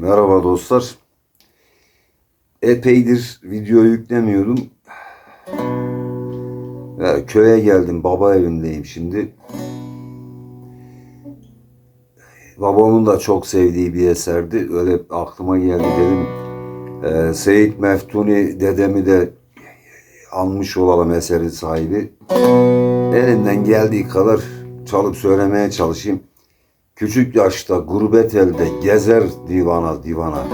Merhaba dostlar. Epeydir video yüklemiyordum. Ya, köye geldim. Baba evindeyim şimdi. Babamın da çok sevdiği bir eserdi. Öyle aklıma geldi dedim. Ee, Seyit Meftuni dedemi de almış olalım eserin sahibi. Elinden geldiği kadar çalıp söylemeye çalışayım. Küçük yaşta gurbet elde gezer divana divana.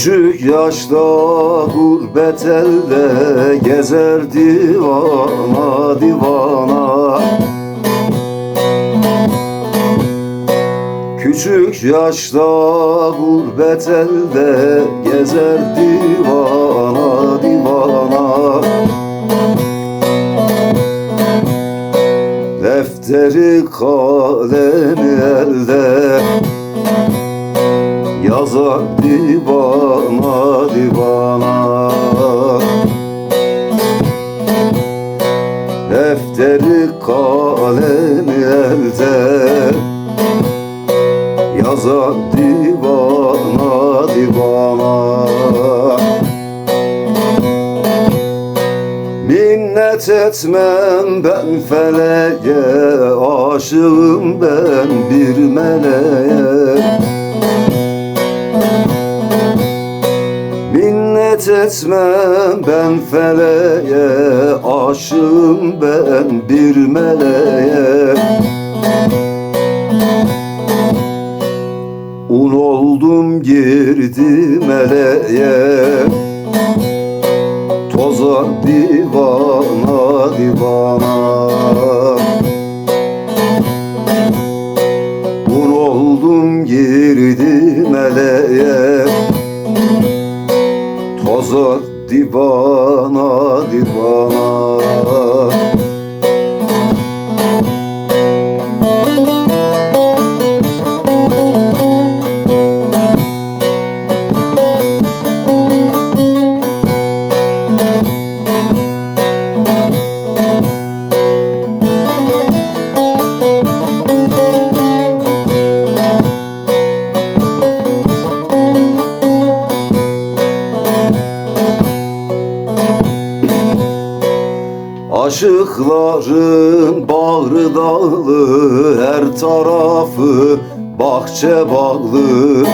Küçük yaşta gurbet elde gezer divana divana. Küçük yaşta gurbet elde gezer divana divana. Defteri kalemi elde Yazar divana divana. Defteri kalemi elde. Yazar divana divana. Minnet etmem ben feleğe Aşığım ben bir meleğe etmem ben feleğe Aşığım ben bir meleğe. Un oldum girdim meleğe Tozar divana divana Aşıkların bağrı dağlı Her tarafı bahçe bağlı.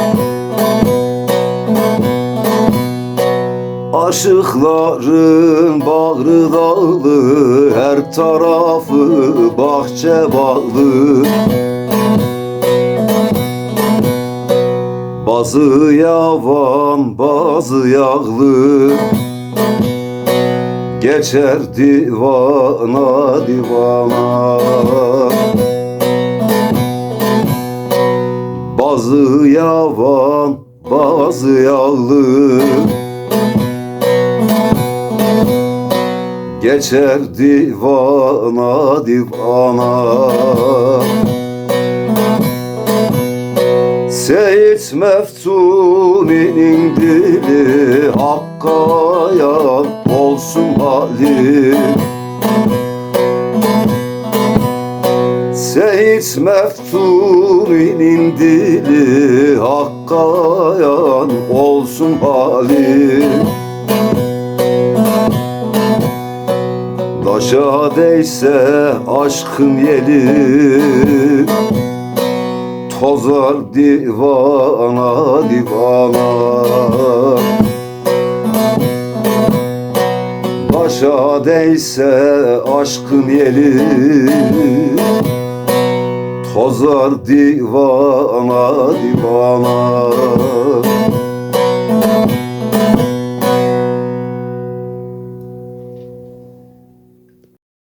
Aşıkların bağrı dağlı Her tarafı bahçe bağlı. Bazı yavan bazı yağlı Geçer divana divana. Bazı yavan bazı yağlı Geçer divana divana. Seyit Meftuni'nin dili Hakka yan olsun hali Seyit Meftuni'nin dili Hakka yan olsun hali Taşa değse aşkın yeli Tozar divana divana Başa değse aşkın yeli Tozar divana divana